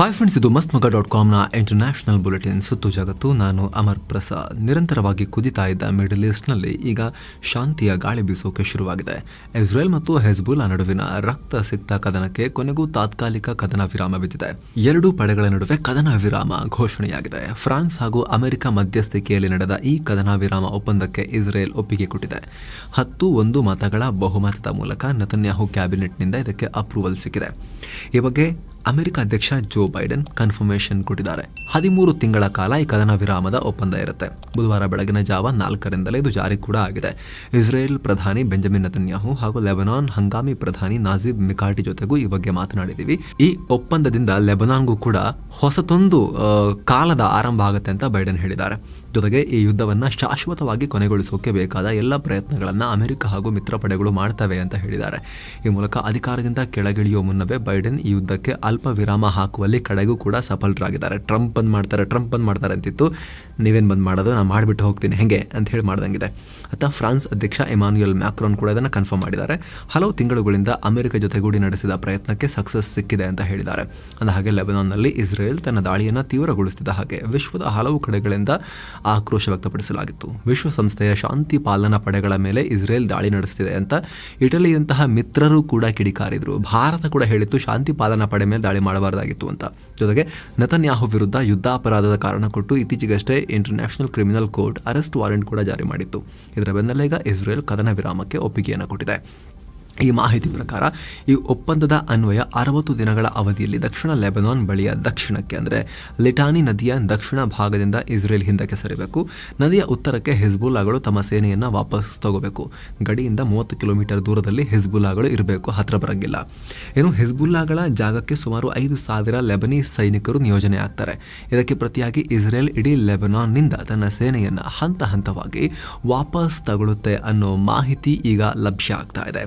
Hi friends ಇದು ಮಸ್ತ್ ಮಗ ಡಾಟ್ ಕಾಮ್ನ ಇಂಟರ್ನ್ಯಾಷನಲ್ ಬುಲೆಟಿನ್ ಸುತ್ತು ಜಗತ್ತು, ನಾನು ಅಮರ್ ಪ್ರಸಾದ್. ನಿರಂತರವಾಗಿ ಕುದಿತಾ ಇದ್ದ ಮಿಡಲ್ ಈಸ್ಟ್ನಲ್ಲಿ ಈಗ ಶಾಂತಿಯ ಗಾಳಿ ಬೀಸೋಕೆ ಶುರುವಾಗಿದೆ. ಇಸ್ರೇಲ್ ಮತ್ತು ಹೆಜ್ಬುಲ್ಲಾ ನಡುವಿನ ರಕ್ತ ಸಿಕ್ತ ಕದನಕ್ಕೆ ಕೊನೆಗೂ ತಾತ್ಕಾಲಿಕ ಕದನ ವಿರಾಮ ಬಿದ್ದಿದೆ. ಎರಡೂ ಪಡೆಗಳ ನಡುವೆ ಕದನ ವಿರಾಮ ಘೋಷಣೆಯಾಗಿದೆ. ಫ್ರಾನ್ಸ್ ಹಾಗೂ ಅಮೆರಿಕ ಮಧ್ಯಸ್ಥಿಕೆಯಲ್ಲಿ ನಡೆದ ಈ ಕದನ ವಿರಾಮ ಒಪ್ಪಂದಕ್ಕೆ ಇಸ್ರೇಲ್ ಒಪ್ಪಿಗೆ ಕೊಟ್ಟಿದೆ. ಹತ್ತು ಒಂದು ಮತಗಳ ಬಹುಮತದ ಮೂಲಕ ನತನ್ಯಾಹು ಕ್ಯಾಬಿನೆಟ್ನಿಂದ ಇದಕ್ಕೆ ಅಪ್ರೂವಲ್ ಸಿಕ್ಕಿದೆ. ಈ ಬಗ್ಗೆ ಅಮೆರಿಕ ಅಧ್ಯಕ್ಷ ಜೋ ಬೈಡನ್ ಕನ್ಫರ್ಮೇಷನ್ ಕೊಟ್ಟಿದ್ದಾರೆ. ಹದಿಮೂರು ತಿಂಗಳ ಕಾಲ ಈ ಕದನ ವಿರಾಮದ ಒಪ್ಪಂದ ಇರುತ್ತೆ. ಬುಧವಾರ ಬೆಳಗಿನ ಜಾವ ನಾಲ್ಕರಿಂದಲೇ ಇದು ಜಾರಿ ಕೂಡ ಆಗಿದೆ. ಇಸ್ರೇಲ್ ಪ್ರಧಾನಿ ಬೆಂಜಮಿನ್ ನತನ್ಯಾಹು ಹಾಗೂ ಲೆಬನಾನ್ ಹಂಗಾಮಿ ಪ್ರಧಾನಿ ನಾಜೀಬ್ ಮಿಕಾಟಿ ಜೊತೆಗೂ ಈ ಬಗ್ಗೆ ಮಾತನಾಡಿದೀವಿ. ಈ ಒಪ್ಪಂದದಿಂದ ಲೆಬನಾನ್ಗೂ ಕೂಡ ಹೊಸತೊಂದು ಕಾಲದ ಆರಂಭ ಆಗುತ್ತೆ ಅಂತ ಬೈಡನ್ ಹೇಳಿದ್ದಾರೆ. ಜೊತೆಗೆ ಈ ಯುದ್ಧವನ್ನು ಶಾಶ್ವತವಾಗಿ ಕೊನೆಗೊಳಿಸೋಕೆ ಬೇಕಾದ ಎಲ್ಲ ಪ್ರಯತ್ನಗಳನ್ನು ಅಮೆರಿಕ ಹಾಗೂ ಮಿತ್ರ ಪಡೆಗಳು ಮಾಡ್ತವೆ ಅಂತ ಹೇಳಿದ್ದಾರೆ. ಈ ಮೂಲಕ ಅಧಿಕಾರದಿಂದ ಕೆಳಗಿಳಿಯೋ ಮುನ್ನವೇ ಬೈಡನ್ ಈ ಯುದ್ಧಕ್ಕೆ ಅಲ್ಪ ವಿರಾಮ ಹಾಕುವಲ್ಲಿ ಕಡೆಗೂ ಕೂಡ ಸಫಲರಾಗಿದ್ದಾರೆ. ಟ್ರಂಪ್ ಬಂದ್ ಮಾಡ್ತಾರೆ, ಟ್ರಂಪ್ ಬಂದ್ ಮಾಡ್ತಾರೆ ಅಂತಿತ್ತು. ನೀವೇನು ಬಂದ್ ಮಾಡೋದು? ನಾನು ಮಾಡಿಬಿಟ್ಟು ಹೋಗ್ತೀನಿ. ಹೆಂಗೆ? ಅಂತ ಹೇಳಿ ಮಾಡ್ದಂಗಿದೆ. ಅತ್ತ ಫ್ರಾನ್ಸ್ ಅಧ್ಯಕ್ಷ ಎಮಾನ್ಯುಯಲ್ ಮ್ಯಾಕ್ರೋನ್ ಕೂಡ ಇದನ್ನು ಕನ್ಫರ್ಮ್ ಮಾಡಿದ್ದಾರೆ. ಹಲವು ತಿಂಗಳುಗಳಿಂದ ಅಮೆರಿಕ ಜೊತೆಗೂಡಿ ನಡೆಸಿದ ಪ್ರಯತ್ನಕ್ಕೆ ಸಕ್ಸಸ್ ಸಿಕ್ಕಿದೆ ಅಂತ ಹೇಳಿದ್ದಾರೆ. ಅಂದ ಹಾಗೆ ಲೆಬನಾನ್ನಲ್ಲಿ ಇಸ್ರೇಲ್ ತನ್ನ ದಾಳಿಯನ್ನು ತೀವ್ರಗೊಳಿಸಿದ ಹಾಗೆ ವಿಶ್ವದ ಹಲವು ಕಡೆಗಳಿಂದ ಆಕ್ರೋಶ ವ್ಯಕ್ತಪಡಿಸಲಾಗಿತ್ತು. ವಿಶ್ವಸಂಸ್ಥೆಯ ಶಾಂತಿ ಪಾಲನಾ ಪಡೆಗಳ ಮೇಲೆ ಇಸ್ರೇಲ್ ದಾಳಿ ನಡೆಸ್ತಿದೆ ಅಂತ ಇಟಲಿಯಂತಹ ಮಿತ್ರರು ಕೂಡ ಕಿಡಿಕಾರಿದ್ರು. ಭಾರತ ಕೂಡ ಹೇಳಿತ್ತು ಶಾಂತಿ ಪಾಲನಾ ಪಡೆ ಮೇಲೆ ದಾಳಿ ಮಾಡಬಾರದಾಗಿತ್ತು ಅಂತ. ಜೊತೆಗೆ ನತನ್ಯಾಹು ವಿರುದ್ಧ ಯುದ್ಧಾಪರಾಧದ ಕಾರಣ ಕೊಟ್ಟು ಇತ್ತೀಚೆಗಷ್ಟೇ international criminal court arrest warrant ಕೂಡ ಜಾರಿ ಮಾಡಿತ್ತು. ಇದರ ಬೆನ್ನಲ್ಲೇಗ ಇಸ್ರೇಲ್ ಕದನ ವಿರಾಮಕ್ಕೆ ಒಪ್ಪಿಗೆಯನ್ನು ಕೊಟ್ಟಿದೆ. ಈ ಮಾಹಿತಿ ಪ್ರಕಾರ ಈ ಒಪ್ಪಂದದ ಅನ್ವಯ ಅರವತ್ತು ದಿನಗಳ ಅವಧಿಯಲ್ಲಿ ದಕ್ಷಿಣ ಲೆಬನಾನ್ ಬಳಿಯ ದಕ್ಷಿಣಕ್ಕೆ ಅಂದರೆ ಲಿಟಾನಿ ನದಿಯ ದಕ್ಷಿಣ ಭಾಗದಿಂದ ಇಸ್ರೇಲ್ ಹಿಂದಕ್ಕೆ ಸರಿಬೇಕು. ನದಿಯ ಉತ್ತರಕ್ಕೆ ಹಿಜ್ಬುಲ್ಲಾಗಳು ತಮ್ಮ ಸೇನೆಯನ್ನು ವಾಪಸ್ ತಗೋಬೇಕು. ಗಡಿಯಿಂದ ಮೂವತ್ತು ಕಿಲೋಮೀಟರ್ ದೂರದಲ್ಲಿ ಹಿಜ್ಬುಲ್ಲಾಗಳು ಇರಬೇಕು, ಹತ್ರ ಬರಂಗಿಲ್ಲ. ಏನು ಹಿಜ್ಬುಲ್ಲಾಗಳ ಜಾಗಕ್ಕೆ ಸುಮಾರು ಐದು ಸಾವಿರ ಲೆಬನೀಸ್ ಸೈನಿಕರು ನಿಯೋಜನೆ ಆಗ್ತಾರೆ. ಇದಕ್ಕೆ ಪ್ರತಿಯಾಗಿ ಇಸ್ರೇಲ್ ಇಡೀ ಲೆಬನಾನ್ನಿಂದ ತನ್ನ ಸೇನೆಯನ್ನು ಹಂತ ಹಂತವಾಗಿ ವಾಪಸ್ ತಗೊಳ್ಳುತ್ತೆ ಅನ್ನೋ ಮಾಹಿತಿ ಈಗ ಲಭ್ಯ ಆಗ್ತಾ ಇದೆ.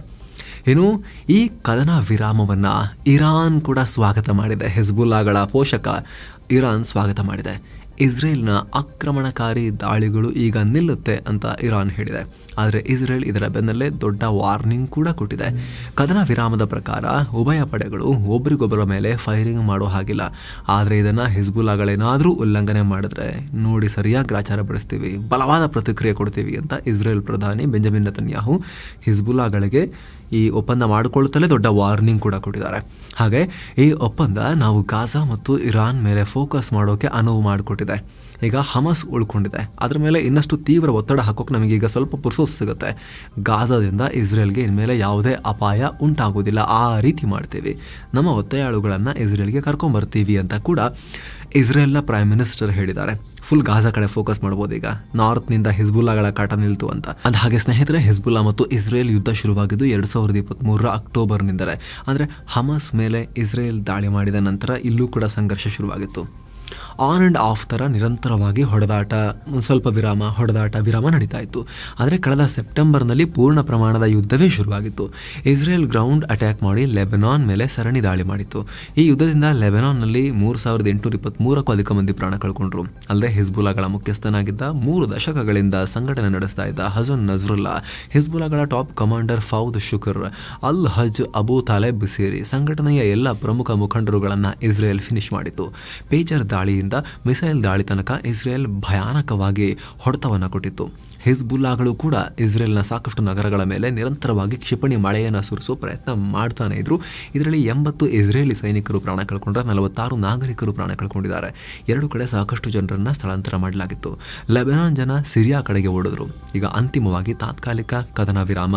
ಇನ್ನು ಈ ಕದನ ವಿರಾಮವನ್ನು ಇರಾನ್ ಕೂಡ ಸ್ವಾಗತ ಮಾಡಿದೆ. ಹೆಜ್ಬುಲ್ಲಾಗಳ ಪೋಷಕ ಇರಾನ್ ಸ್ವಾಗತ ಮಾಡಿದೆ. ಇಸ್ರೇಲ್ನ ಆಕ್ರಮಣಕಾರಿ ದಾಳಿಗಳು ಈಗ ನಿಲ್ಲುತ್ತೆ ಅಂತ ಇರಾನ್ ಹೇಳಿದೆ. ಆದರೆ ಇಸ್ರೇಲ್ ಇದರ ಬೆನ್ನಲ್ಲೇ ದೊಡ್ಡ ವಾರ್ನಿಂಗ್ ಕೂಡ ಕೊಟ್ಟಿದೆ. ಕದನ ವಿರಾಮದ ಪ್ರಕಾರ ಉಭಯ ಪಡೆಗಳು ಒಬ್ಬರಿಗೊಬ್ಬರ ಮೇಲೆ ಫೈರಿಂಗ್ ಮಾಡೋ ಹಾಗಿಲ್ಲ. ಆದರೆ ಇದನ್ನು ಹಿಜ್ಬುಲಾಗಳೇನಾದರೂ ಉಲ್ಲಂಘನೆ ಮಾಡಿದ್ರೆ ನೋಡಿ ಸರಿಯಾಗಿ ಗ್ರಾಚಾರ ಪಡಿಸ್ತೀವಿ ಬಲವಾದ ಪ್ರತಿಕ್ರಿಯೆ ಕೊಡ್ತೀವಿ ಅಂತ ಇಸ್ರೇಲ್ ಪ್ರಧಾನಿ ಬೆಂಜಮಿನ್ ನತನ್ಯಾಹು ಹಿಜ್ಬುಲಾಗಳಿಗೆ ಈ ಒಪ್ಪಂದ ಮಾಡಿಕೊಳ್ಳುತ್ತಲೇ ದೊಡ್ಡ ವಾರ್ನಿಂಗ್ ಕೂಡ ಕೊಟ್ಟಿದ್ದಾರೆ. ಹಾಗೆ ಈ ಒಪ್ಪಂದ ನಾವು ಗಾಜಾ ಮತ್ತು ಇರಾನ್ ಮೇಲೆ ಫೋಕಸ್ ಮಾಡೋಕೆ ಅನುವು ಮಾಡಿಕೊಟ್ಟಿದೆ. ಈಗ ಹಮಸ್ ಉಳ್ಕೊಂಡಿದೆ. ಅದ್ರ ಮೇಲೆ ಇನ್ನಷ್ಟು ತೀವ್ರ ಒತ್ತಡ ಹಾಕೋಕೆ ನಮಗೀಗ ಸ್ವಲ್ಪ ಪುರ್ಸೋಸ್ ಸಿಗುತ್ತೆ. ಗಾಜಾದಿಂದ ಇಸ್ರೇಲ್ಗೆ ಇನ್ಮೇಲೆ ಯಾವುದೇ ಅಪಾಯ ಉಂಟಾಗೋದಿಲ್ಲ ಆ ರೀತಿ ಮಾಡ್ತೀವಿ. ನಮ್ಮ ಒತ್ತೆಯಾಳುಗಳನ್ನು ಇಸ್ರೇಲ್ಗೆ ಕರ್ಕೊಂಬರ್ತೀವಿ ಅಂತ ಕೂಡ ಇಸ್ರೇಲ್ನ ಪ್ರೈಮ್ ಮಿನಿಸ್ಟರ್ ಹೇಳಿದ್ದಾರೆ. ಫುಲ್ ಗಾಜಾ ಕಡೆ ಫೋಕಸ್ ಮಾಡ್ಬೋದು ಈಗ. ನಾರ್ತ್ನಿಂದ ಹಿಜ್ಬುಲ್ಲಾಗಳ ಕಾಟ ನಿಲ್ತು ಅಂತ. ಅಂದ ಹಾಗೆ ಸ್ನೇಹಿತರೆ ಹಿಜ್ಬುಲ್ಲಾ ಮತ್ತು ಇಸ್ರೇಲ್ ಯುದ್ಧ ಶುರುವಾಗಿದ್ದು ಎರಡು ಸಾವಿರದ ಇಪ್ಪತ್ತ್ಮೂರರ ಅಕ್ಟೋಬರ್ನಿಂದಲೇ. ಅಂದರೆ ಹಮಸ್ ಮೇಲೆ ಇಸ್ರೇಲ್ ದಾಳಿ ಮಾಡಿದ ನಂತರ ಇಲ್ಲೂ ಕೂಡ ಸಂಘರ್ಷ ಶುರುವಾಗಿತ್ತು. ಆನ್ ಆ್ಯಂಡ್ ಆಫ್ ಥರ ನಿರಂತರವಾಗಿ ಹೊಡೆದಾಟ ಸ್ವಲ್ಪ ವಿರಾಮ, ಹೊಡೆದಾಟ, ವಿರಾಮ ನಡೀತಾ ಇತ್ತು. ಆದರೆ ಕಳೆದ ಸೆಪ್ಟೆಂಬರ್ನಲ್ಲಿ ಪೂರ್ಣ ಪ್ರಮಾಣದ ಯುದ್ಧವೇ ಶುರುವಾಗಿತ್ತು. ಇಸ್ರೇಲ್ ಗ್ರೌಂಡ್ ಅಟ್ಯಾಕ್ ಮಾಡಿ ಲೆಬನಾನ್ ಮೇಲೆ ಸರಣಿ ದಾಳಿ ಮಾಡಿತ್ತು. ಈ ಯುದ್ಧದಿಂದ ಲೆಬನಾನ್ನಲ್ಲಿ ಮೂರು ಸಾವಿರದ ಎಂಟುನೂರ ಇಪ್ಪತ್ತ್ಮೂರಕ್ಕೂ ಅಧಿಕ ಮಂದಿ ಪ್ರಾಣ ಕಳ್ಕೊಂಡ್ರು. ಅಲ್ಲದೆ ಹಿಜ್ಬುಲಾಗಳ ಮುಖ್ಯಸ್ಥನಾಗಿದ್ದ ಮೂರು ದಶಕಗಳಿಂದ ಸಂಘಟನೆ ನಡೆಸ್ತಾ ಇದ್ದ ಹಜನ್ ನಜ್ರುಲ್ಲಾ ಹಿಜ್ಬುಲಾಗಳ ಟಾಪ್ ಕಮಾಂಡರ್ ಫೌದ್ ಶುಕರ್, ಅಲ್ ಹಜ್ ಅಬೂ ತಾಲೆಬ್ ಸೇರಿ ಸಂಘಟನೆಯ ಎಲ್ಲ ಪ್ರಮುಖ ಮುಖಂಡರುಗಳನ್ನು ಇಸ್ರೇಲ್ ಫಿನಿಶ್ ಮಾಡಿತು ಪೇಜರ್ ದಾಳಿಯಿಂದ ಮಿಸೈಲ್ ದಾಳಿ ತನಕ ಇಸ್ರೇಲ್ ಭಯಾನಕವಾಗಿ ಹೊಡೆತವನ್ನು ಕೊಟ್ಟಿತ್ತು. ಹಿಜ್ಬುಲ್ಲಾಗಳು ಕೂಡ ಇಸ್ರೇಲ್ನ ಸಾಕಷ್ಟು ನಗರಗಳ ಮೇಲೆ ನಿರಂತರವಾಗಿ ಕ್ಷಿಪಣಿ ಮಳೆಯನ್ನು ಸುರಿಸೋ ಪ್ರಯತ್ನ ಮಾಡ್ತಾನೆ ಇದ್ರು. ಇದರಲ್ಲಿ ಎಂಬತ್ತು ಇಸ್ರೇಲಿ ಸೈನಿಕರು ಪ್ರಾಣ ಕಳ್ಕೊಂಡ್ರೆ ನಲವತ್ತಾರು ನಾಗರಿಕರು ಪ್ರಾಣ ಕಳ್ಕೊಂಡಿದ್ದಾರೆ. ಎರಡು ಕಡೆ ಸಾಕಷ್ಟು ಜನರನ್ನು ಸ್ಥಳಾಂತರ ಮಾಡಲಾಗಿತ್ತು. ಲೆಬನಾನ್ ಜನ ಸಿರಿಯಾ ಕಡೆಗೆ ಓಡಿದ್ರು. ಈಗ ಅಂತಿಮವಾಗಿ ತಾತ್ಕಾಲಿಕ ಕದನ ವಿರಾಮ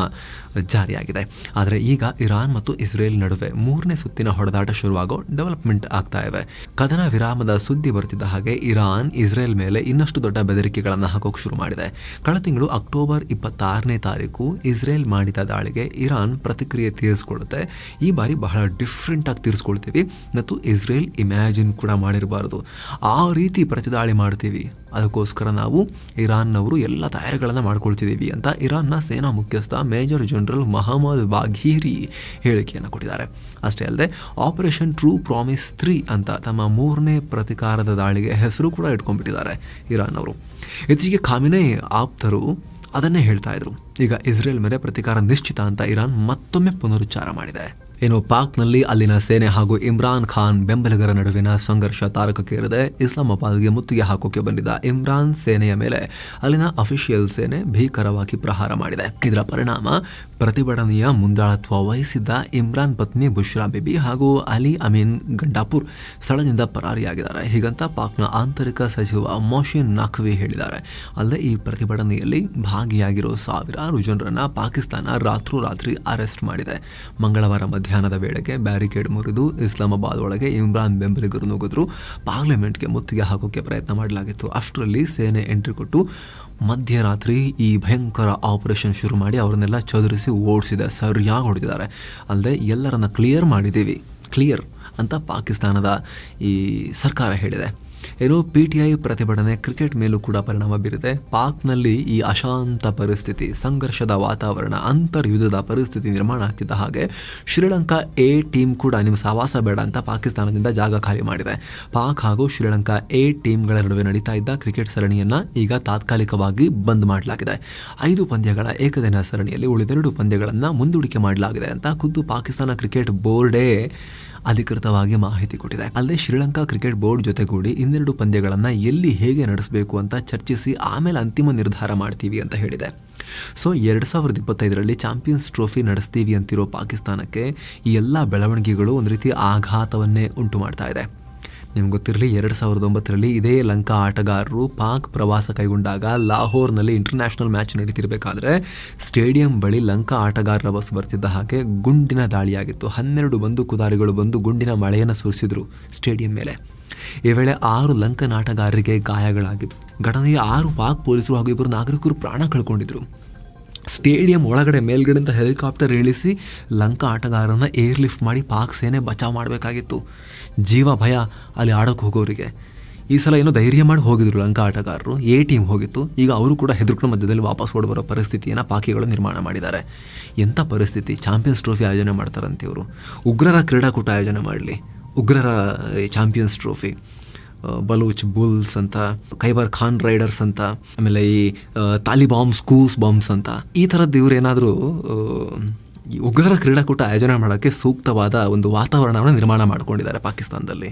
ಜಾರಿಯಾಗಿದೆ. ಆದರೆ ಈಗ ಇರಾನ್ ಮತ್ತು ಇಸ್ರೇಲ್ ನಡುವೆ ಮೂರನೇ ಸುತ್ತಿನ ಹೊಡೆದಾಟ ಶುರುವಾಗೋ ಡೆವಲಪ್ಮೆಂಟ್ ಆಗ್ತಾ ಇವೆ. ಕದನ ವಿರಾಮದ ಸುದ್ದಿ ಬರ್ತಿದ್ದ ಹಾಗೆ ಇರಾನ್, ಇಸ್ರೇಲ್ ಮೇಲೆ ಇನ್ನಷ್ಟು ದೊಡ್ಡ ಬೆದರಿಕೆಗಳನ್ನು ಹಾಕೋಕೆ ಶುರು ಮಾಡಿದೆ. ಕಳೆದ ತಿಂಗಳು ಅಕ್ಟೋಬರ್ ಇಪ್ಪತ್ತಾರನೇ ತಾರೀಕು ಇಸ್ರೇಲ್ ಮಾಡಿದ ದಾಳಿಗೆ ಇರಾನ್ ಪ್ರತಿಕ್ರಿಯೆ ತೀರಿಸಿಕೊಳ್ಳುತ್ತೆ. ಈ ಬಾರಿ ಬಹಳ ಡಿಫ್ರೆಂಟ್ ಆಗಿ ತೀರಿಸ್ಕೊಳ್ತೀವಿ ಮತ್ತು ಇಸ್ರೇಲ್ ಇಮ್ಯಾಜಿನ್ ಕೂಡ ಮಾಡಿರಬಾರದು. ಆ ರೀತಿ ಪ್ರತಿದಾಳಿ ಮಾಡ್ತೀವಿ. ಅದಕ್ಕೋಸ್ಕರ ನಾವು ಇರಾನ್ನವರು ಎಲ್ಲ ತಯಾರಿಗಳನ್ನು ಮಾಡ್ಕೊಳ್ತಿದ್ದೀವಿ ಅಂತ ಇರಾನ್ನ ಸೇನಾ ಮುಖ್ಯಸ್ಥ ಮೇಜರ್ ಜನರಲ್ ಮಹಮ್ಮದ್ ಬಾಘೀರಿ ಹೇಳಿಕೆಯನ್ನು ಕೊಟ್ಟಿದ್ದಾರೆ. ಅಷ್ಟೇ ಅಲ್ಲದೆ ಆಪರೇಷನ್ ಟ್ರೂ ಪ್ರಾಮಿಸ್ ತ್ರೀ ಅಂತ ತಮ್ಮ ಮೂರನೇ ಪ್ರತಿಕಾರದ ದಾಳಿಗೆ ಹೆಸರು ಕೂಡ ಇಟ್ಕೊಂಡ್ಬಿಟ್ಟಿದ್ದಾರೆ ಇರಾನ್ನವರು. ಇತ್ತೀಚೆಗೆ ಖಾಮಿನೆ ಆಪ್ತರು ಅದನ್ನೇ ಹೇಳ್ತಾ ಇದ್ರು. ಈಗ ಇಸ್ರೇಲ್ ಮೇಲೆ ಪ್ರತಿಕಾರ ನಿಶ್ಚಿತ ಅಂತ ಇರಾನ್ ಮತ್ತೊಮ್ಮೆ ಪುನರುಚ್ಚಾರ ಮಾಡಿದೆ. ಇನ್ನು ಪಾಕ್ನಲ್ಲಿ ಅಲ್ಲಿನ ಸೇನೆ ಹಾಗೂ ಇಮ್ರಾನ್ ಖಾನ್ ಬೆಂಬಲಿಗರ ನಡುವಿನ ಸಂಘರ್ಷ ತಾರಕಕ್ಕೇರಿದೆ. ಇಸ್ಲಾಮಾಬಾದ್ಗೆ ಮುತ್ತಿಗೆ ಹಾಕೋಕೆ ಬಂದಿದ್ದ ಇಮ್ರಾನ್ ಸೇನೆಯ ಮೇಲೆ ಅಲ್ಲಿನ ಅಫಿಷಿಯಲ್ ಸೇನೆ ಭೀಕರವಾಗಿ ಪ್ರಹಾರ ಮಾಡಿದೆ. ಇದರ ಪರಿಣಾಮ ಪ್ರತಿಭಟನೆಯ ಮುಂದಾಳತ್ವ ವಹಿಸಿದ್ದ ಇಮ್ರಾನ್ ಪತ್ನಿ ಬುಷ್ರಾ ಬಿಬಿ ಹಾಗೂ ಅಲಿ ಅಮೀನ್ ಗಂಡಾಪುರ್ ಸ್ಥಳದಿಂದ ಪರಾರಿಯಾಗಿದ್ದಾರೆ. ಹೀಗಂತ ಪಾಕ್ನ ಆಂತರಿಕ ಸಚಿವ ಮೋಶಿನ್ ನಖ್ವಿ ಹೇಳಿದ್ದಾರೆ. ಅಲ್ಲದೆ ಈ ಪ್ರತಿಭಟನೆಯಲ್ಲಿ ಭಾಗಿಯಾಗಿರೋ ಸಾವಿರಾರು ಜನರನ್ನ ಪಾಕಿಸ್ತಾನ ರಾತ್ರೋರಾತ್ರಿ ಅರೆಸ್ಟ್ ಮಾಡಿದೆ. ಮಂಗಳವಾರ ಮಧ್ಯಾಹ್ನದ ವೇಳೆಗೆ ಬ್ಯಾರಿಕೇಡ್ ಮುರಿದು ಇಸ್ಲಾಮಾಬಾದ್ ಒಳಗೆ ಇಮ್ರಾನ್ ಬೆಂಬಲಿಗರು ನುಗ್ಗಿದ್ರು. ಪಾರ್ಲಿಮೆಂಟ್ಗೆ ಮುತ್ತಿಗೆ ಹಾಕೋಕೆ ಪ್ರಯತ್ನ ಮಾಡಲಾಗಿತ್ತು. ಅಷ್ಟರಲ್ಲಿ ಸೇನೆ ಎಂಟ್ರಿ ಕೊಟ್ಟು ಮಧ್ಯರಾತ್ರಿ ಈ ಭಯಂಕರ ಆಪರೇಷನ್ ಶುರು ಮಾಡಿ ಅವರನ್ನೆಲ್ಲ ಚದುರಿಸಿ ಓಡಿಸಿದೆ. ಸರಿಯಾಗಿ ಹೊಡೆದಿದ್ದಾರೆ. ಅಲ್ಲದೆ ಎಲ್ಲರನ್ನ ಕ್ಲಿಯರ್ ಮಾಡಿದ್ದೀವಿ. ಕ್ಲಿಯರ್ ಅಂತ ಪಾಕಿಸ್ತಾನದ ಈ ಸರ್ಕಾರ ಹೇಳಿದೆ. ಏನು ಪಿ ಟಿ ಐ ಪ್ರತಿಭಟನೆ ಕ್ರಿಕೆಟ್ ಮೇಲೂ ಕೂಡ ಪರಿಣಾಮ ಬೀರಿದೆ. ಪಾಕ್ನಲ್ಲಿ ಈ ಅಶಾಂತ ಪರಿಸ್ಥಿತಿ, ಸಂಘರ್ಷದ ವಾತಾವರಣ, ಅಂತರ್ಯುದ್ಧದ ಪರಿಸ್ಥಿತಿ ನಿರ್ಮಾಣ ಆಗ್ತಿದ್ದ ಹಾಗೆ ಶ್ರೀಲಂಕಾ ಎ ಟೀಮ್ ಕೂಡ ನಿಮ್ಮ ಸಹವಾಸ ಬೇಡ ಅಂತ ಪಾಕಿಸ್ತಾನದಿಂದ ಜಾಗ ಖಾಲಿ ಮಾಡಿದೆ. ಪಾಕ್ ಹಾಗೂ ಶ್ರೀಲಂಕಾ ಎ ಟೀಮ್ಗಳ ನಡುವೆ ನಡೀತಾ ಇದ್ದ ಕ್ರಿಕೆಟ್ ಸರಣಿಯನ್ನ ಈಗ ತಾತ್ಕಾಲಿಕವಾಗಿ ಬಂದ್ ಮಾಡಲಾಗಿದೆ. ಐದು ಪಂದ್ಯಗಳ ಏಕದಿನ ಸರಣಿಯಲ್ಲಿ ಉಳಿದೆರಡು ಪಂದ್ಯಗಳನ್ನು ಮುಂದೂಡಿಕೆ ಮಾಡಲಾಗಿದೆ ಅಂತ ಖುದ್ದು ಪಾಕಿಸ್ತಾನ ಕ್ರಿಕೆಟ್ ಬೋರ್ಡೇ ಅಧಿಕೃತವಾಗಿ ಮಾಹಿತಿ ಕೊಟ್ಟಿದೆ. ಅಲ್ಲದೆ ಶ್ರೀಲಂಕಾ ಕ್ರಿಕೆಟ್ ಬೋರ್ಡ್ ಜೊತೆಗೂಡಿ ಇನ್ನೆರಡು ಪಂದ್ಯಗಳನ್ನು ಎಲ್ಲಿ ಹೇಗೆ ನಡೆಸಬೇಕು ಅಂತ ಚರ್ಚಿಸಿ ಆಮೇಲೆ ಅಂತಿಮ ನಿರ್ಧಾರ ಮಾಡ್ತೀವಿ ಅಂತ ಹೇಳಿದೆ. ಸೊ, ಎರಡು ಸಾವಿರದ ಇಪ್ಪತ್ತೈದರಲ್ಲಿ ಚಾಂಪಿಯನ್ಸ್ ಟ್ರೋಫಿ ನಡೆಸ್ತೀವಿ ಅಂತಿರೋ ಪಾಕಿಸ್ತಾನಕ್ಕೆ ಈ ಎಲ್ಲ ಬೆಳವಣಿಗೆಗಳು ಒಂದು ರೀತಿ ಆಘಾತವನ್ನೇ ಉಂಟು ಮಾಡ್ತಾ ಇದೆ. ನಿಮ್ಗೆ ಗೊತ್ತಿರಲಿ, ಎರಡು ಸಾವಿರದ ಒಂಬತ್ತರಲ್ಲಿ ಇದೇ ಲಂಕಾ ಆಟಗಾರರು ಪಾಕ್ ಪ್ರವಾಸ ಕೈಗೊಂಡಾಗ ಲಾಹೋರ್ನಲ್ಲಿ ಇಂಟರ್ನ್ಯಾಷನಲ್ ಮ್ಯಾಚ್ ನಡೀತಿರಬೇಕಾದ್ರೆ ಸ್ಟೇಡಿಯಂ ಬಳಿ ಲಂಕಾ ಆಟಗಾರರ ಬಸ್ ಬರ್ತಿದ್ದ ಹಾಗೆ ಗುಂಡಿನ ದಾಳಿಯಾಗಿತ್ತು. ಹನ್ನೆರಡು ಬಂದೂಕುದಾರಿಗಳು ಬಂದು ಗುಂಡಿನ ಮಳೆಯನ್ನು ಸುರಿಸಿದ್ರು ಸ್ಟೇಡಿಯಂ ಮೇಲೆ. ಈ ವೇಳೆ ಆರು ಲಂಕನ್ ಆಟಗಾರರಿಗೆ ಗಾಯಗಳಾಗಿದ್ವು. ಘಟನೆಯ ಆರು ಪಾಕ್ ಪೊಲೀಸರು ಹಾಗೂ ಇಬ್ಬರು ನಾಗರಿಕರು ಪ್ರಾಣ ಕಳ್ಕೊಂಡಿದ್ರು. ಸ್ಟೇಡಿಯಂ ಒಳಗಡೆ ಮೇಲ್ಗಡೆಯಿಂದ ಹೆಲಿಕಾಪ್ಟರ್ ಇಳಿಸಿ ಲಂಕಾ ಆಟಗಾರನ ಏರ್ ಲಿಫ್ಟ್ ಮಾಡಿ ಪಾಕ್ ಸೇನೆ ಬಚಾವ್ ಮಾಡಬೇಕಾಗಿತ್ತು. ಜೀವ ಭಯ ಅಲ್ಲಿ ಆಡೋಕೆ ಹೋಗೋರಿಗೆ. ಈ ಸಲ ಏನೋ ಧೈರ್ಯ ಮಾಡಿ ಹೋಗಿದ್ರು ಲಂಕಾ ಆಟಗಾರರು. ಎ ಟೀಮ್ ಹೋಗಿತ್ತು. ಈಗ ಅವರು ಕೂಡ ಹೆದರ್ಕೊಂಡು ಮಧ್ಯದಲ್ಲಿ ವಾಪಸ್ ಓಡಿ ಬರೋ ಪರಿಸ್ಥಿತಿಯನ್ನು ಪಾಕಿಗಳು ನಿರ್ಮಾಣ ಮಾಡಿದ್ದಾರೆ. ಎಂಥ ಪರಿಸ್ಥಿತಿ? ಚಾಂಪಿಯನ್ಸ್ ಟ್ರೋಫಿ ಆಯೋಜನೆ ಮಾಡ್ತಾರಂತೆ ಇವರು. ಉಗ್ರರ ಕ್ರೀಡಾಕೂಟ ಆಯೋಜನೆ ಮಾಡಲಿ. ಉಗ್ರರ ಚಾಂಪಿಯನ್ಸ್ ಟ್ರೋಫಿ. ಬಲೂಚ್ ಬುಲ್ಸ್ ಅಂತ, ಖೈಬರ್ ಖಾನ್ ರೈಡರ್ಸ್ ಅಂತ, ಆಮೇಲೆ ಈ ತಾಲಿಬಾಂಬ್ ಸ್ಕೂಸ್ ಕೂಸ್ ಬಾಂಬ್ಸ್ ಅಂತ. ಈ ಥರದ್ದು ಇವ್ರು ಏನಾದರೂ ಉಗ್ರರ ಕ್ರೀಡಾಕೂಟ ಆಯೋಜನೆ ಮಾಡೋಕ್ಕೆ ಸೂಕ್ತವಾದ ಒಂದು ವಾತಾವರಣವನ್ನು ನಿರ್ಮಾಣ ಮಾಡ್ಕೊಂಡಿದ್ದಾರೆ ಪಾಕಿಸ್ತಾನದಲ್ಲಿ.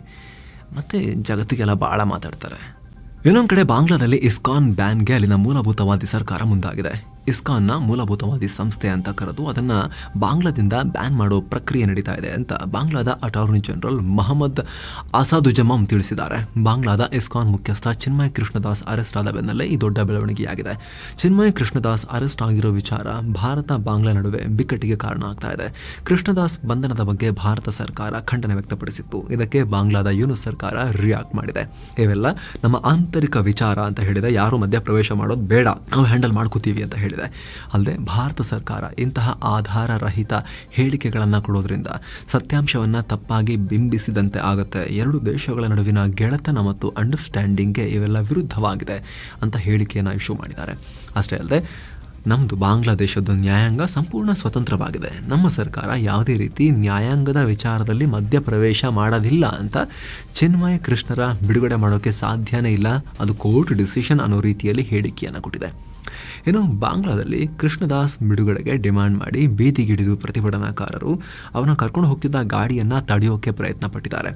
ಮತ್ತು ಜಗತ್ತಿಗೆಲ್ಲ ಭಾಳ ಮಾತಾಡ್ತಾರೆ. ಇನ್ನೊಂದು ಕಡೆ ಬಾಂಗ್ಲಾದಲ್ಲಿ ಇಸ್ಕಾನ್ ಬ್ಯಾನ್ಗೆ ಅಲ್ಲಿನ ಮೂಲಭೂತವಾದಿ ಸರ್ಕಾರ ಮುಂದಾಗಿದೆ. ಇಸ್ಕಾನ್ನ ಮೂಲಭೂತವಾದಿ ಸಂಸ್ಥೆ ಅಂತ ಕರೆದು ಅದನ್ನು ಬಾಂಗ್ಲಾದಿಂದ ಬ್ಯಾನ್ ಮಾಡೋ ಪ್ರಕ್ರಿಯೆ ನಡೀತಾ ಇದೆ ಅಂತ ಬಾಂಗ್ಲಾದ ಅಟಾರ್ನಿ ಜನರಲ್ ಮಹಮ್ಮದ್ ಅಸಾದುಜಮಾಮ್ ತಿಳಿಸಿದ್ದಾರೆ. ಬಾಂಗ್ಲಾದ ಇಸ್ಕಾನ್ ಮುಖ್ಯಸ್ಥ ಚಿನ್ಮಯ ಕೃಷ್ಣದಾಸ್ ಅರೆಸ್ಟ್ ಆದ ಬೆನ್ನಲ್ಲೇ ಈ ದೊಡ್ಡ ಬೆಳವಣಿಗೆಯಾಗಿದೆ. ಚಿನ್ಮಯ ಕೃಷ್ಣದಾಸ್ ಅರೆಸ್ಟ್ ಆಗಿರೋ ವಿಚಾರ ಭಾರತ ಬಾಂಗ್ಲಾ ನಡುವೆ ಬಿಕ್ಕಟ್ಟಿಗೆ ಕಾರಣ ಆಗ್ತಾ ಇದೆ. ಕೃಷ್ಣದಾಸ್ ಬಂಧನದ ಬಗ್ಗೆ ಭಾರತ ಸರ್ಕಾರ ಖಂಡನೆ ವ್ಯಕ್ತಪಡಿಸಿತ್ತು. ಇದಕ್ಕೆ ಬಾಂಗ್ಲಾದ ಯೂನುಸ್ ಸರ್ಕಾರ ರಿಯಾಕ್ಟ್ ಮಾಡಿದೆ. ಇವೆಲ್ಲ ನಮ್ಮ ಆಂತರಿಕ ವಿಚಾರ ಅಂತ ಹೇಳಿದೆ. ಯಾರು ಮಧ್ಯ ಪ್ರವೇಶ ಮಾಡೋದು ಬೇಡ. ನಾವು ಹ್ಯಾಂಡಲ್ ಮಾಡ್ಕೋತೀವಿ ಅಂತ ಹೇಳಿದೆ. ಅಲ್ಲದೆ ಭಾರತ ಸರ್ಕಾರ ಇಂತಹ ಆಧಾರ ರಹಿತ ಹೇಳಿಕೆಗಳನ್ನು ಕೊಡೋದ್ರಿಂದ ಸತ್ಯಾಂಶವನ್ನು ತಪ್ಪಾಗಿ ಬಿಂಬಿಸಿದಂತೆ ಆಗುತ್ತೆ. ಎರಡು ದೇಶಗಳ ನಡುವಿನ ಗೆಳೆತನ ಮತ್ತು ಅಂಡರ್ಸ್ಟ್ಯಾಂಡಿಂಗ್ಗೆ ಇವೆಲ್ಲ ವಿರುದ್ಧವಾಗಿದೆ ಅಂತ ಹೇಳಿಕೆಯನ್ನು ಇಶ್ಯೂ ಮಾಡಿದ್ದಾರೆ. ಅಷ್ಟೇ ಅಲ್ಲದೆ ನಮ್ಮದು ಬಾಂಗ್ಲಾದೇಶದ ನ್ಯಾಯಾಂಗ ಸಂಪೂರ್ಣ ಸ್ವತಂತ್ರವಾಗಿದೆ. ನಮ್ಮ ಸರ್ಕಾರ ಯಾವುದೇ ರೀತಿ ನ್ಯಾಯಾಂಗದ ವಿಚಾರದಲ್ಲಿ ಮಧ್ಯಪ್ರವೇಶ ಮಾಡೋದಿಲ್ಲ ಅಂತ ಚಿನ್ಮಯ ಕೃಷ್ಣರ ಬಿಡುಗಡೆ ಮಾಡೋಕ್ಕೆ ಸಾಧ್ಯನೇ ಇಲ್ಲ. ಅದು ಕೋರ್ಟ್ ಡಿಸಿಷನ್ ಅನ್ನೋ ರೀತಿಯಲ್ಲಿ ಹೇಳಿಕೆಯನ್ನು ಕೊಟ್ಟಿದೆ. ಇನ್ನು ಬಾಂಗ್ಲಾದಲ್ಲಿ ಕೃಷ್ಣದಾಸ್ ಬಿಡುಗಡೆಗೆ ಡಿಮ್ಯಾಂಡ್ ಮಾಡಿ ಬೀದಿಗಿಡಿದು ಪ್ರತಿಭಟನಾಕಾರರು ಅವನ ಕರ್ಕೊಂಡು ಹೋಗ್ತಿದ್ದ ಗಾಡಿಯನ್ನು ತಡೆಯೋಕೆ ಪ್ರಯತ್ನ ಪಟ್ಟಿದ್ದಾರೆ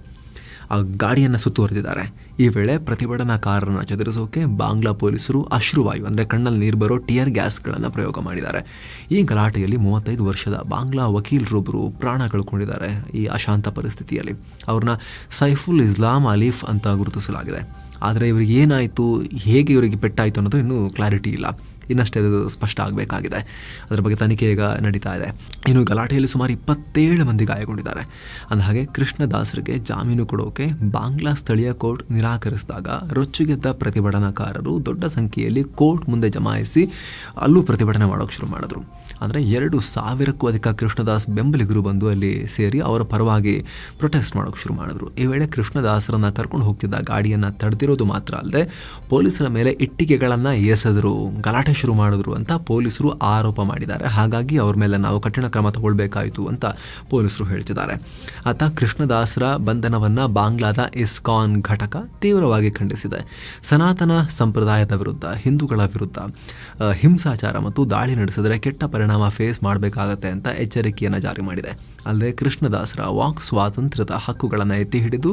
ಆ ಗಾಡಿಯನ್ನು ಸುತ್ತುವರೆದಿದ್ದಾರೆ. ಈ ವೇಳೆ ಪ್ರತಿಭಟನಾಕಾರರನ್ನು ಚದುರಿಸೋಕೆ ಬಾಂಗ್ಲಾ ಪೊಲೀಸರು ಅಶ್ರುವಾಯು ಅಂದರೆ ಕಣ್ಣಲ್ಲಿ ನೀರು ಬರೋ ಟಿಯರ್ ಗ್ಯಾಸ್ಗಳನ್ನು ಪ್ರಯೋಗ ಮಾಡಿದ್ದಾರೆ. ಈ ಗಲಾಟೆಯಲ್ಲಿ ಮೂವತ್ತೈದು ವರ್ಷದ ಬಾಂಗ್ಲಾ ವಕೀಲರೊಬ್ಬರು ಪ್ರಾಣ ಕಳ್ಕೊಂಡಿದ್ದಾರೆ ಈ ಅಶಾಂತ ಪರಿಸ್ಥಿತಿಯಲ್ಲಿ. ಅವ್ರನ್ನ ಸೈಫುಲ್ ಇಸ್ಲಾಂ ಅಲೀಫ್ ಅಂತ ಗುರುತಿಸಲಾಗಿದೆ. ಆದರೆ ಇವರಿಗೆ ಏನಾಯಿತು, ಹೇಗೆ ಇವರಿಗೆ ಪೆಟ್ಟಾಯಿತು ಅನ್ನೋದು ಇನ್ನೂ ಕ್ಲಾರಿಟಿ ಇಲ್ಲ. ಇನ್ನಷ್ಟೇ ಅದು ಸ್ಪಷ್ಟ ಆಗಬೇಕಾಗಿದೆ. ಅದರ ಬಗ್ಗೆ ತನಿಖೆ ಈಗ ನಡೀತಾ ಇದೆ. ಇನ್ನು ಗಲಾಟೆಯಲ್ಲಿ ಸುಮಾರು ಇಪ್ಪತ್ತೇಳು ಮಂದಿ ಗಾಯಗೊಂಡಿದ್ದಾರೆ. ಅಂದಹಾಗೆ ಕೃಷ್ಣದಾಸರಿಗೆ ಜಾಮೀನು ಕೊಡೋಕೆ ಬಾಂಗ್ಲಾ ಸ್ಥಳೀಯ ಕೋರ್ಟ್ ನಿರಾಕರಿಸಿದಾಗ ರೊಚ್ಚುಗೆದ್ದ ಪ್ರತಿಭಟನಾಕಾರರು ದೊಡ್ಡ ಸಂಖ್ಯೆಯಲ್ಲಿ ಕೋರ್ಟ್ ಮುಂದೆ ಜಮಾಯಿಸಿ ಅಲ್ಲೂ ಪ್ರತಿಭಟನೆ ಮಾಡೋಕೆ ಶುರು ಮಾಡಿದ್ರು. ಅಂದರೆ ಎರಡು ಸಾವಿರಕ್ಕೂ ಅಧಿಕ ಕೃಷ್ಣದಾಸ್ ಬೆಂಬಲಿಗರು ಬಂದು ಅಲ್ಲಿ ಸೇರಿ ಅವರ ಪರವಾಗಿ ಪ್ರೊಟೆಸ್ಟ್ ಮಾಡೋಕೆ ಶುರು ಮಾಡಿದ್ರು. ಈ ವೇಳೆ ಕೃಷ್ಣದಾಸರನ್ನು ಕರ್ಕೊಂಡು ಹೋಗ್ತಿದ್ದ ಗಾಡಿಯನ್ನು ತಡೆದಿರೋದು ಮಾತ್ರ ಅಲ್ಲದೆ ಪೊಲೀಸರ ಮೇಲೆ ಇಟ್ಟಿಗೆಗಳನ್ನು ಎಸೆದರು, ಗಲಾಟೆ ಶುರು ಮಾಡಿದ್ರು ಅಂತ ಪೊಲೀಸರು ಆರೋಪ ಮಾಡಿದ್ದಾರೆ. ಹಾಗಾಗಿ ಅವ್ರ ಮೇಲೆ ನಾವು ಕಠಿಣ ಕ್ರಮ ತಗೊಳ್ಬೇಕಾಯಿತು ಅಂತ ಪೊಲೀಸರು ಹೇಳ್ತಿದ್ದಾರೆ. ಆತ ಕೃಷ್ಣದಾಸರ ಬಂಧನವನ್ನು ಬಾಂಗ್ಲಾದ ಇಸ್ಕಾನ್ ಘಟಕ ತೀವ್ರವಾಗಿ ಖಂಡಿಸಿದೆ. ಸನಾತನ ಸಂಪ್ರದಾಯದ ವಿರುದ್ಧ, ಹಿಂದೂಗಳ ವಿರುದ್ಧ ಹಿಂಸಾಚಾರ ಮತ್ತು ದಾಳಿ ನಡೆಸಿದರೆ ಕೆಟ್ಟ ಪರಿಣಾಮ ಫೇಸ್ ಮಾಡಬೇಕಾಗತ್ತೆ ಅಂತ ಎಚ್ಚರಿಕೆಯನ್ನು ಜಾರಿ ಮಾಡಿದೆ. ಅಲ್ಲದೆ ಕೃಷ್ಣದಾಸರ ವಾಕ್ ಸ್ವಾತಂತ್ರ್ಯದ ಹಕ್ಕುಗಳನ್ನು ಎತ್ತಿ ಹಿಡಿದು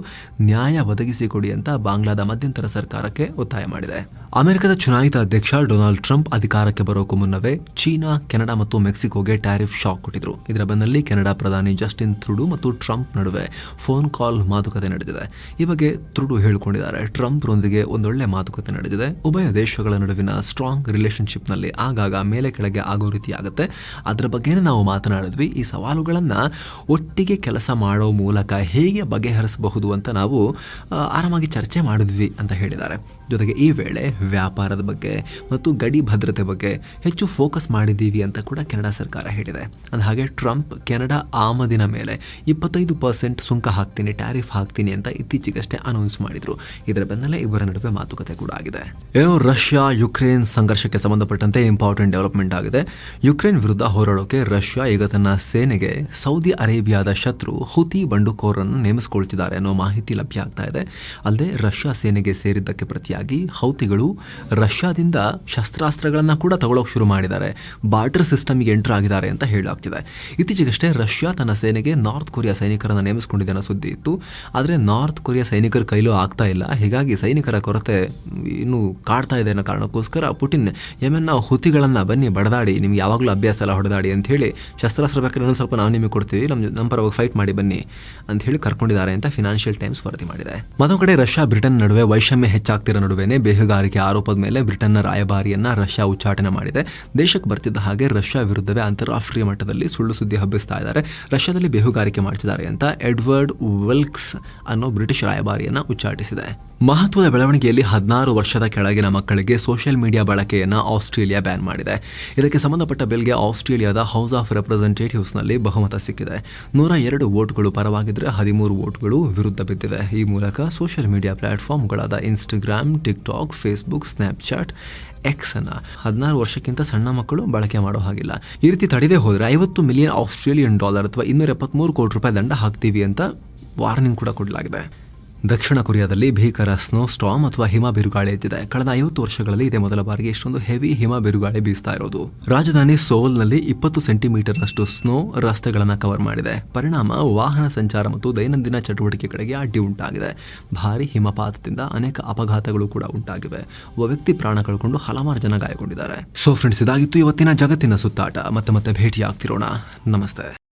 ನ್ಯಾಯ ಒದಗಿಸಿಕೊಡಿ ಅಂತ ಬಾಂಗ್ಲಾದ ಮಧ್ಯಂತರ ಸರ್ಕಾರಕ್ಕೆ ಒತ್ತಾಯ ಮಾಡಿದೆ. ಅಮೆರಿಕದ ಚುನಾಯಿತ ಅಧ್ಯಕ್ಷ ಡೊನಾಲ್ಡ್ ಟ್ರಂಪ್ ಅಧಿಕಾರಕ್ಕೆ ಬರೋಕು ಮುನ್ನವೇ ಚೀನಾ, ಕೆನಡಾ ಮತ್ತು ಮೆಕ್ಸಿಕೋಗೆ ಟ್ಯಾರಿಫ್ ಶಾಕ್ ಕೊಟ್ಟಿದ್ರು. ಇದರ ಬೆನ್ನಲ್ಲಿ ಕೆನಡಾ ಪ್ರಧಾನಿ ಜಸ್ಟಿನ್ ಥ್ರುಡು ಮತ್ತು ಟ್ರಂಪ್ ನಡುವೆ ಫೋನ್ ಕಾಲ್ ಮಾತುಕತೆ ನಡೆದಿದೆ. ಈ ಬಗ್ಗೆ ಥ್ರುಡು ಹೇಳಿಕೊಂಡಿದ್ದಾರೆ. ಟ್ರಂಪ್ರೊಂದಿಗೆ ಒಂದೊಳ್ಳೆ ಮಾತುಕತೆ ನಡೆದಿದೆ. ಉಭಯ ದೇಶಗಳ ನಡುವಿನ ಸ್ಟ್ರಾಂಗ್ ರಿಲೇಶನ್ಶಿಪ್ನಲ್ಲಿ ಆಗಾಗ ಮೇಲೆ ಕೆಳಗೆ ಆಗೋ ರೀತಿ ಆಗುತ್ತೆ ಅದರ ಬಗ್ಗೆನೇ ನಾವು ಮಾತನಾಡಿದ್ವಿ. ಈ ಸವಾಲುಗಳನ್ನು ಒಟ್ಟಿಗೆ ಕೆಲಸ ಮಾಡೋ ಮೂಲಕ ಹೇಗೆ ಬಗೆಹರಿಸಬಹುದು ಅಂತ ನಾವು ಆರಾಮಾಗಿ ಚರ್ಚೆ ಮಾಡಿದ್ವಿ ಅಂತ ಹೇಳಿದ್ದಾರೆ. ಜೊತೆಗೆ ಈ ವೇಳೆ ವ್ಯಾಪಾರದ ಬಗ್ಗೆ ಮತ್ತು ಗಡಿ ಭದ್ರತೆ ಬಗ್ಗೆ ಹೆಚ್ಚು ಫೋಕಸ್ ಮಾಡಿದ್ದೀವಿ ಅಂತ ಕೂಡ ಕೆನಡಾ ಸರ್ಕಾರ ಹೇಳಿದೆ. ಹಾಗೆ ಟ್ರಂಪ್ ಕೆನಡಾ ಆಮದಿನ ಮೇಲೆ ಇಪ್ಪತ್ತೈದು ಪರ್ಸೆಂಟ್ ಸುಂಕ ಹಾಕ್ತೀನಿ ಟ್ಯಾರಿಫ್ ಹಾಕ್ತೀನಿ ಅಂತ ಇತ್ತೀಚೆಗಷ್ಟೇ ಅನೌನ್ಸ್ ಮಾಡಿದ್ರು. ಇದರ ಬೆನ್ನಲ್ಲೇ ಇವರ ನಡುವೆ ಮಾತುಕತೆ ಕೂಡ ಆಗಿದೆ. ಏನು, ರಷ್ಯಾ ಯುಕ್ರೇನ್ ಸಂಘರ್ಷಕ್ಕೆ ಸಂಬಂಧಪಟ್ಟಂತೆ ಇಂಪಾರ್ಟೆಂಟ್ ಡೆವಲಪ್ಮೆಂಟ್ ಆಗಿದೆ. ಯುಕ್ರೇನ್ ವಿರುದ್ಧ ಹೋರಾಡೋಕೆ ರಷ್ಯಾ ಈಗ ತನ್ನ ಸೇನೆಗೆ ಸೌದಿ ಅರೇಬಿಯಾದ ಶತ್ರು ಹುತಿ ಬಂಡುಕೋರನ್ನು ನೇಮಿಸಿಕೊಳ್ತಿದ್ದಾರೆ ಅನ್ನೋ ಮಾಹಿತಿ ಲಭ್ಯ ಆಗ್ತಾ ಇದೆ. ಅಲ್ಲದೆ ರಷ್ಯಾ ಸೇನೆಗೆ ಸೇರಿದ್ದಕ್ಕೆ ಪ್ರತಿಯಾಗಿ ಹೌತಿಗಳು ರಷ್ಯಾದಿಂದ ಶಸ್ತ್ರಾಸ್ತ್ರಗಳನ್ನು ಕೂಡ ತಗೊಳ್ಳೋಕೆ ಶುರು ಮಾಡಿದ್ದಾರೆ. ಬಾರ್ಟರ್ ಸಿಸ್ಟಮ್ಗೆ ಎಂಟರ್ ಆಗಿದ್ದಾರೆ ಅಂತ ಹೇಳಲಾಗ್ತಿದೆ. ಇತ್ತೀಚೆಗಷ್ಟೇ ರಷ್ಯಾ ತನ್ನ ಸೇನೆಗೆ ನಾರ್ತ್ ಕೊರಿಯಾ ಸೈನಿಕರನ್ನು ನೇಮಿಸಿಕೊಂಡಿದೆ ಅನ್ನೋ ಸುದ್ದಿ ಇತ್ತು. ಆದರೆ ನಾರ್ತ್ ಕೊರಿಯಾ ಸೈನಿಕರ ಕೈಲೂ ಆಗ್ತಾ ಇಲ್ಲ. ಹೀಗಾಗಿ ಸೈನಿಕರ ಕೊರತೆ ಇನ್ನೂ ಕಾಡ್ತಾ ಇದೆ ಅನ್ನೋ ಕಾರಣಕ್ಕೋಸ್ಕರ ಪುಟಿನ್, ಯಮೆನ್ನ ಹುತಿಗಳನ್ನು ಬನ್ನಿ, ಬಡದಾಡಿ, ನಿಮ್ಗೆ ಯಾವಾಗಲೂ ಅಭ್ಯಾಸ ಎಲ್ಲ ಹೊಡೆದಾಡಿ ಅಂತ ಹೇಳಿ ಶಸ್ತ್ರಾಸ್ತ್ರ ಬೇಕಾದ್ರೆ ಸ್ವಲ್ಪ ನಾವು ನಿಮಗೆ ಕೊಡ್ತೀವಿ. ನಮ್ಮ ನಮ್ಮ ಪರವಾಗಿ ಫೈಟ್ ಮಾಡಿ ಬನ್ನಿ ಅಂತ ಹೇಳಿ ಕರ್ಕೊಂಡಿದ್ದಾರೆ ಅಂತ ಫಿನಾನ್ಷಿಯಲ್ ಟೈಮ್ಸ್ ವರದಿ ಮಾಡಿದೆ. ಮತ್ತೊಂದು ಕಡೆ ರಷ್ಯಾ ಬ್ರಿಟನ್ ನಡುವೆ ವೈಷಮ್ಯ ಹೆಚ್ಚಾಗ್ತಿರೋ ನಡುವೆನೇ ಬೇಹುಗಾರಿಕೆ ಆರೋಪದ ಮೇಲೆ ಬ್ರಿಟನ್ನ ರಾಯಭಾರಿಯನ್ನ ರಷ್ಯಾ ಉಚ್ಚಾಟನೆ ಮಾಡಿದೆ. ದೇಶಕ್ಕೆ ಬರ್ತಿದ್ದ ಹಾಗೆ ರಷ್ಯಾ ವಿರುದ್ಧವೇ ಅಂತಾರಾಷ್ಟ್ರೀಯ ಮಟ್ಟದಲ್ಲಿ ಸುಳ್ಳು ಸುದ್ದಿ ಹಬ್ಬಿಸ್ತಾ ಇದ್ದಾರೆ. ರಷ್ಯಾದಲ್ಲಿ ಬೇಹುಗಾರಿಕೆ ಮಾಡ್ತಿದ್ದಾರೆ ಅಂತ ಎಡ್ವರ್ಡ್ ವಿಲ್ಕ್ಸ್ ಅನ್ನೋ ಬ್ರಿಟಿಷ್ ರಾಯಭಾರಿಯನ್ನ ಉಚ್ಚಾಟಿಸಿದೆ. ಮಹತ್ವದ ಬೆಳವಣಿಗೆಯಲ್ಲಿ ಹದಿನಾರು ವರ್ಷದ ಕೆಳಗಿನ ಮಕ್ಕಳಿಗೆ ಸೋಷಿಯಲ್ ಮೀಡಿಯಾ ಬಳಕೆಯನ್ನು ಆಸ್ಟ್ರೇಲಿಯಾ ಬ್ಯಾನ್ ಮಾಡಿದೆ. ಇದಕ್ಕೆ ಸಂಬಂಧಪಟ್ಟ ಬಿಲ್ಗೆ ಆಸ್ಟ್ರೇಲಿಯಾದ ಹೌಸ್ ಆಫ್ ರೆಪ್ರೆಸೆಂಟೇಟಿವ್ಸ್ನಲ್ಲಿ ಬಹುಮತ ಸಿಕ್ಕಿದೆ. ನೂರ ಎರಡು ವೋಟ್ಗಳು ಪರವಾಗಿದ್ದರೆ ಹದಿಮೂರು ವೋಟ್ಗಳು ವಿರುದ್ಧ ಬಿದ್ದಿವೆ. ಈ ಮೂಲಕ social media ಪ್ಲಾಟ್ಫಾರ್ಮ್ಗಳಾದ Instagram TikTok Facebook Snapchat X ಅನ್ನ ಹದಿನಾರು ವರ್ಷಕ್ಕಿಂತ ಸಣ್ಣ ಮಕ್ಕಳು ಬಳಕೆ ಮಾಡೋ ಹಾಗಿಲ್ಲ. ಈ ರೀತಿ ತಡೆದೇ ಹೋದರೆ ಐವತ್ತು ಮಿಲಿಯನ್ ಆಸ್ಟ್ರೇಲಿಯನ್ ಡಾಲರ್ ಅಥವಾ ಇನ್ನೂರ ಎಪ್ಪತ್ಮೂರು ಕೋಟಿ ರೂಪಾಯಿ ದಂಡ ಹಾಕ್ತೀವಿ ಅಂತ ವಾರ್ನಿಂಗ್ ಕೂಡ ಕೊಡಲಾಗಿದೆ. ದಕ್ಷಿಣ ಕೊರಿಯಾದಲ್ಲಿ ಭೀಕರ ಸ್ನೋ ಸ್ಟಾಮ್ ಅಥವಾ ಹಿಮ ಬಿರುಗಾಳಿ ಎದ್ದಿದೆ. ಕಳೆದ ಐವತ್ತು ವರ್ಷಗಳಲ್ಲಿ ಇದೇ ಮೊದಲ ಬಾರಿಗೆ ಇಷ್ಟೊಂದು ಹೆವಿ ಹಿಮ ಬಿರುಗಾಳಿ ಬೀಸ್ತಾ ಇರೋದು. ರಾಜಧಾನಿ ಸೋಲ್ನಲ್ಲಿ ಇಪ್ಪತ್ತು ಸೆಂಟಿಮೀಟರ್ ನಷ್ಟು ಸ್ನೋ ರಸ್ತೆಗಳನ್ನು ಕವರ್ ಮಾಡಿದೆ. ಪರಿಣಾಮ ವಾಹನ ಸಂಚಾರ ಮತ್ತು ದೈನಂದಿನ ಚಟುವಟಿಕೆಗಳಿಗೆ ಅಡ್ಡಿ ಉಂಟಾಗಿದೆ. ಭಾರಿ ಹಿಮಪಾತದಿಂದ ಅನೇಕ ಅಪಘಾತಗಳು ಕೂಡ ಉಂಟಾಗಿವೆ. ಒಬ್ಬ ವ್ಯಕ್ತಿ ಪ್ರಾಣ ಕಳ್ಕೊಂಡು ಹಲವಾರು ಜನ ಗಾಯಗೊಂಡಿದ್ದಾರೆ. ಸೊ ಫ್ರೆಂಡ್ಸ್ ಇದಾಗಿತ್ತು ಇವತ್ತಿನ ಜಗತ್ತಿನ ಸುತ್ತಾಟ. ಮತ್ತೆ ಮತ್ತೆ ಭೇಟಿಯಾಗ್ತಿರೋಣ. ನಮಸ್ತೆ.